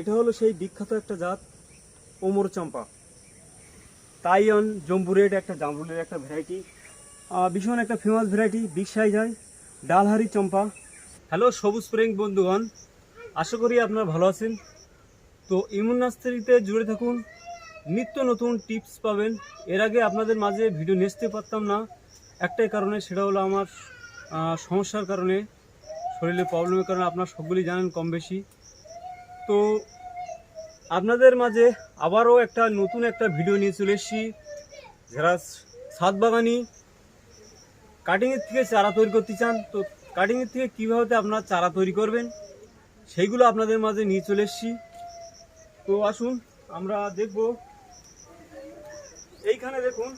এটা হলো সেই বিখ্যাত একটা জাত, ওমর চম্পা। তাইয়ন জম্বুরেট একটা জামরুলের একটা ভ্যারাইটি ভীষণ একটা ফেমাস ভ্যারাইটি বিগ সাইজ হয়, ডালহারি চম্পা। হ্যালো সবুজ প্রেম বন্ধুগণ, আশা করি আপনারা ভালো আছেন। তো ইমুন জুড়ে থাকুন, নিত্য নতুন টিপস পাবেন। এর আগে আপনাদের মাঝে ভিডিও নিয়ে পারতাম না, একটাই কারণে সেটা হলো আমার সমস্যার কারণে, শরীরে প্রবলেমের কারণে আপনারা সবগুলি জানেন কম বেশি তো আপনাদের মাঝে আবারও একটা নতুন একটা ভিডিও নিয়ে চলে এসেছি। যারা সাত বাগানি কাটিংয়ের থেকে চারা তৈরি করতে চান, তো কাটিংয়ের থেকে কীভাবে আপনারা চারা তৈরি করবেন, সেইগুলো আপনাদের মাঝে নিয়ে চলে এসেছি। তো আসুন, আমরা দেখব। এইখানে দেখুন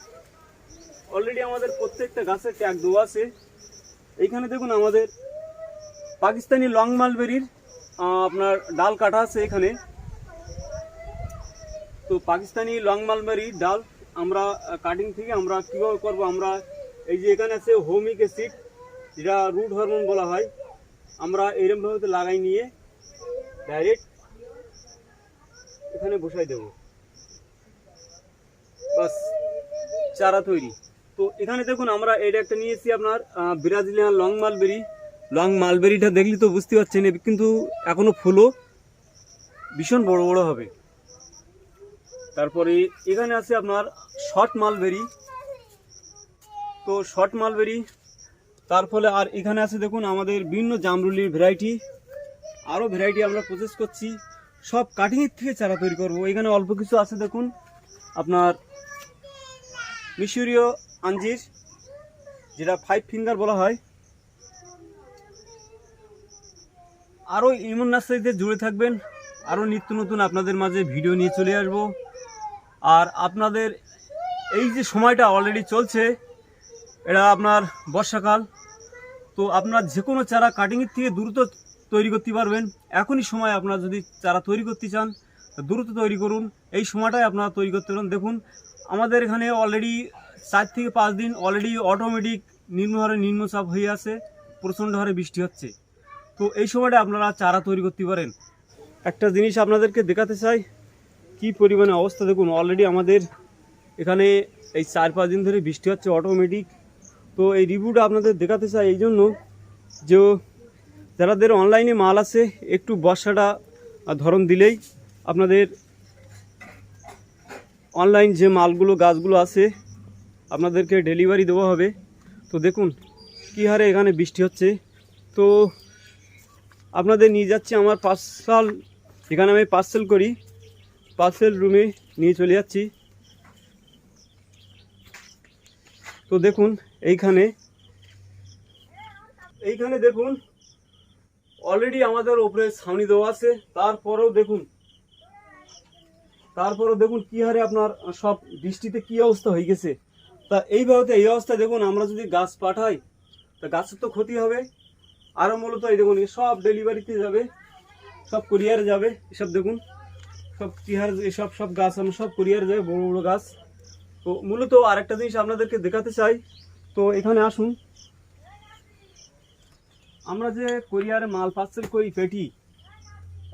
অলরেডি আমাদের প্রত্যেকটা গাছের ট্যাগ দেওয়া আছে। এইখানে দেখুন আমাদের পাকিস্তানি লং মালবেরির আপনার ডাল কাটা আছে এখানে। তো পাকিস্তানি লং মালবেরি ডাল আমরা কাটিং থেকে আমরা কীভাবে করব, আমরা এই যে এখানে আছে হোমিক অ্যাসিড, যেটা রুট হরমোন বলা হয়, আমরা এরমভাবে লাগাই নিয়ে ডাইরেক্ট এখানে বসাই দেব। বাস, চারা তৈরি। তো এখানে দেখুন, আমরা এটা একটা নিয়েছি আপনার ব্রাজিলিয়ান লং মালবেরি লং মালবেরিটা দেখলি তো বুঝতে পারছেন কিন্তু এখনও ফুলও ভীষণ বড় বড় হবে। তারপরে এখানে আছে আপনার শর্ট মালবেরি। তো শর্ট মালবেরি, তার ফলে আর এখানে আছে দেখুন আমাদের বিভিন্ন জামরুলির ভ্যারাইটি আরও ভ্যারাইটি আমরা প্রসেস করছি। সব কাটিংয়ের থেকে চারা তৈরি করব। এখানে অল্প কিছু আছে দেখুন, আপনার মিশরীয় আঞ্জির, যেটা ফাইভ ফিঙ্গার বলা হয়। আরও ইমন নার্সারিতে জুড়ে থাকবেন আরও নিত্য নতুন আপনাদের মাঝে ভিডিও নিয়ে চলে আসব। আর আপনাদের এই যে সময়টা অলরেডি চলছে, এটা আপনার বর্ষাকাল, তো আপনার যে কোনো চারা কাটিংয়ের থেকে দ্রুত তৈরি করতে পারবেন। এখনই সময় আপনারা যদি চারা তৈরি করতে চান দ্রুত তৈরি করুন। এই সময়টাই আপনারা তৈরি করতে পারেন। দেখুন, আমাদের এখানে অলরেডি চার থেকে পাঁচ দিন অলরেডি অটোমেটিক নিম্নহারে নিম্নচাপ হয়ে আছে, প্রচণ্ড হারে বৃষ্টি হচ্ছে। তো এই সময়টা আপনারা চারা তৈরি করতে পারেন। একটা জিনিস আপনাদেরকে দেখাতে চাই, কি পরিমাণে অবস্থা দেখুন অলরেডি আমাদের এখানে এই চার পাঁচ দিন ধরে বৃষ্টি হচ্ছে অটোমেটিক তো এই রিভিউটা আপনাদের দেখাতে চাই এই জন্য যে যারাদের অনলাইনে মাল আছে, একটু বর্ষাটা ধরন দিলেই আপনাদের অনলাইন যে মালগুলো, গাছগুলো আছে, আপনাদেরকে ডেলিভারি দেওয়া হবে। তো দেখুন, কী হারে এখানে বৃষ্টি হচ্ছে। তো আপনাদের নিয়ে যাচ্ছি আমার পার্সাল। এখানে আমি পার্সেল করি। পার্সেল রুমে নিয়ে চলে যাচ্ছি। তো দেখুন, এইখানে এইখানে দেখুন অলরেডি আমাদের ওপরে ছাউনি দেওয়া আছে। তারপরেও দেখুন তারপরেও দেখুন কি হারে আপনার সব বৃষ্টিতে কি অবস্থা হয়ে গেছে। তা এইভাবে এই অবস্থা দেখুন, আমরা যদি গাছ পাঠাই, তা গাছের তো ক্ষতি হবে। আরও মূলত এই দেখুন, সব ডেলিভারিতে যাবে, সব কুরিয়ারে যাবে, এসব দেখুন, সব কিহার এসব সব গাছ, আমি সব কুরিয়ারে যাবে, বড় বড় গাছ। তো মূলত আরেকটা জিনিস আপনাদেরকে দেখাতে চাই, তো এখানে আসুন। আমরা যে কোরিয়ারে মাল পার্সেল করি পেটি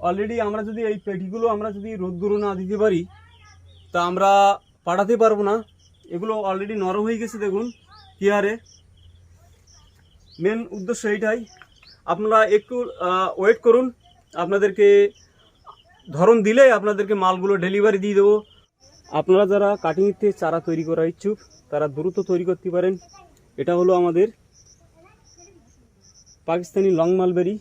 অলরেডি আমরা যদি এই পেটিগুলো আমরা যদি রোদ্দুরো না দিতে পারি, তা আমরা পাঠাতে পারব না। এগুলো অলরেডি নরম হয়ে গেছে দেখুন কি হারে মেন উদ্দেশ্য এইটাই। আপনারা একটু ওয়েট করুন। আপনাদেরকে ধরন দিলে আপনাদেরকে মালগুলো ডেলিভারি দিয়ে দেবো। আপনারা যারা কাটিংতে চারা তৈরি করার ইচ্ছুক, তারা দ্রুত তৈরি করতে পারেন। এটা হলো আমাদের পাকিস্তানি লং মালবেরি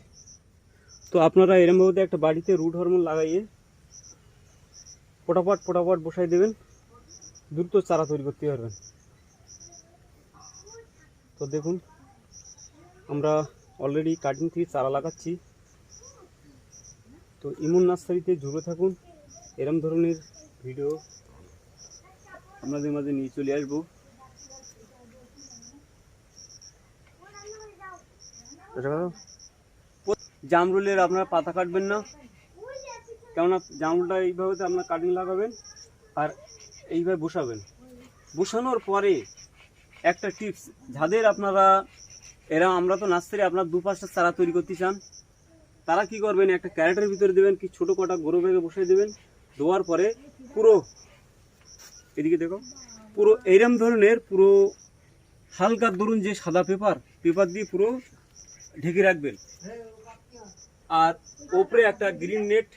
তো আপনারা এরমভাবে একটা বাড়িতে রুট হরমোন লাগাইয়ে ফটাফট ফটাফট বসাই দেবেন। দ্রুত চারা তৈরি করতে পারবেন। তো দেখুন, আমরা অলরেডি কাটিং থেকে চারা লাগাচ্ছি। তো ইমন নার্সারিতে জুড়ে থাকুন, এরম ধরনের ভিডিও আপনাদের মাঝে নিয়ে চলে আসব। জামরুলের আপনারা পাতা কাটবেন না। কেননা জামরুলটা এইভাবে আপনার কাটিং লাগাবেন আর এইভাবে বসাবেন। বসানোর পরে একটা টিপস যাদের আপনারা এরা, আমরা তো নার্সারি, আপনার দু পাঁচটা চারা তৈরি করতে চান। তারা কি করবেন, একটা ক্যারেটের ভিতরে দেবেন, কি ছোট কটা গরু ব্যাগে বসিয়ে দেবেন, দেওয়ার পরে পুরো, এদিকে দেখো, পুরো এইরম ধরনের, পুরো হালকা ধরুন যে সাদা পেপার পেপার দিয়ে পুরো ঢেকে রাখবেন। আর ওপরে একটা গ্রিন নেট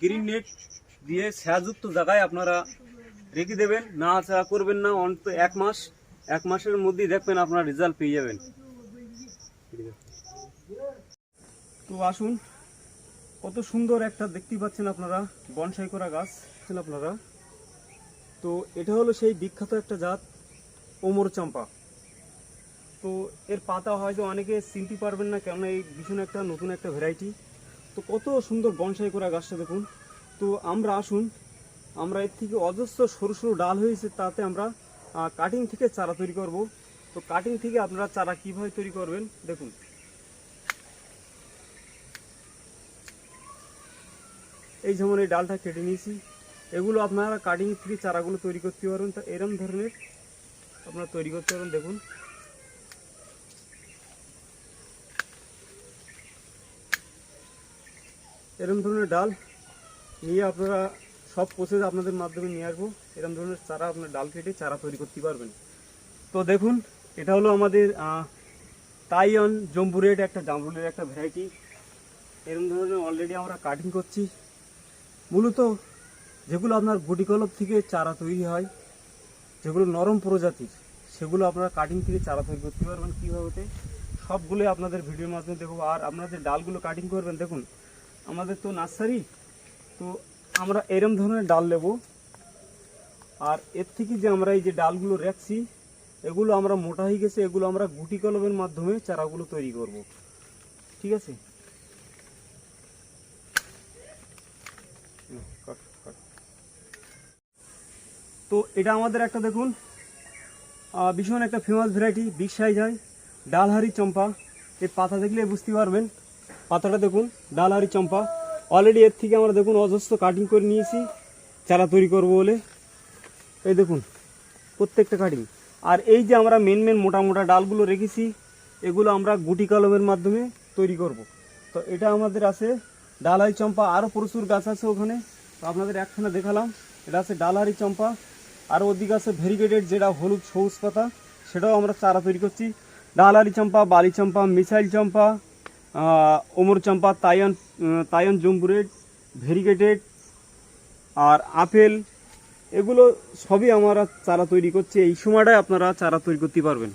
গ্রিন নেট দিয়ে ছায়াযুক্ত জায়গায় আপনারা রেখে দেবেন। নাড়াচাড়া করবেন না, অন্তত এক মাস, এক মাসের মধ্যেই দেখবেন আপনারা রেজাল্ট পেয়ে যাবেন। তো আসুন, কত সুন্দর একটা দেখতে পাচ্ছেন আপনারা, বনসাই করা গাছ আপনারা? তো এটা হলো সেই বিখ্যাত একটা জাত, ওমর চম্পা। তো এর পাতা হয়তো অনেকে চিনতে পারবেন না কেননা এই ভীষণ একটা নতুন একটা ভ্যারাইটি তো কত সুন্দর বনসাই করা গাছটা দেখুন। তো আমরা আসুন, আমরা এর থেকে অজস্র সরু সরু ডাল হয়েছে, তাতে আমরা কাটিং থেকে চারা তৈরি করব। তো কাটিং থেকে আপনারা চারা কীভাবে তৈরি করবেন, দেখুন। এই যেমন এই ডালটা কেটে নিয়েছি, এগুলো আপনারা কাটিং থেকে চারাগুলো তৈরি করতে পারবেন। তো এরম ধরনের আপনারা তৈরি করতে পারবেন, দেখুন। এরম ধরনের ডাল নিয়ে আপনারা সব প্রসেস আপনাদের মাধ্যমে নিয়ে আসব। এরম ধরনের চারা আপনার ডাল কেটে চারা তৈরি করতে পারবেন। তো দেখুন এটা হলো আমাদের তাইয়ন জম্বুরেট একটা জামরুলের একটা ভ্যারাইটি এরম ধরনের অলরেডি আমরা কাটিং করছি। মূলত যেগুলো আপনার গুটি কলপ থেকে চারা তৈরি হয়, যেগুলো নরম প্রজাতির, সেগুলো আপনারা কাটিং থেকে চারা তৈরি করতে পারবেন কীভাবে সবগুলো আপনাদের ভিডিওর মাধ্যমে দেখব। আর আপনাদের ডালগুলো কাটিং করবেন। দেখুন, আমাদের তো নার্সারি, তো আমরা এরম ধরনের ডাল নেব। আর এর থেকে যে আমরা এই যে ডালগুলো রাখছি এগুলো আমরা মোটা হয়ে গেছে, এগুলো আমরা গুটি কলমের মাধ্যমে চারাগুলো তৈরি করব। ঠিক আছে। তো এটা আমাদের একটা দেখুন ভীষণ একটা ফেমাস ভ্যারাইটি বিগ সাইজ হয় ডালহারি চম্পা। এর পাতা দেখলে বুঝতে পারবেন, পাতাটা দেখুন ডালহারি চম্পা। অলরেডি এর থেকে আমরা দেখুন অজস্র কাটিং করে নিয়েছি, চারা তৈরি করব বলে। এই দেখুন, প্রত্যেকটা কাটিং আর এই যে আমরা মেন মেন মোটা মোটা ডালগুলো রেখেছি, এগুলো আমরা গুটি কলমের মাধ্যমে তৈরি করব। তো এটা আমাদের আছে ডালহারি চম্পা আরও প্রচুর গাছ আছে ওখানে। তো আপনাদের একখানে দেখালাম। এটা আছে ডালহারি চম্পা, আর ওদিকে আছে ভেরিগেটেড যেটা হলুদ সবুজ পাতা, সেটাও আমরা চারা তৈরি করছি। ডালহারি চম্পা, বালি চম্পা, মিসাইল চম্পা ওমর চম্পা তায়ন তায়ন জম্বুরেড ভেরিগেটেড, আর আপেল এগুলো সবই আমরা চারা তৈরি করছি। এই সময়টায় আপনারা চারা তৈরি করতে পারবেন।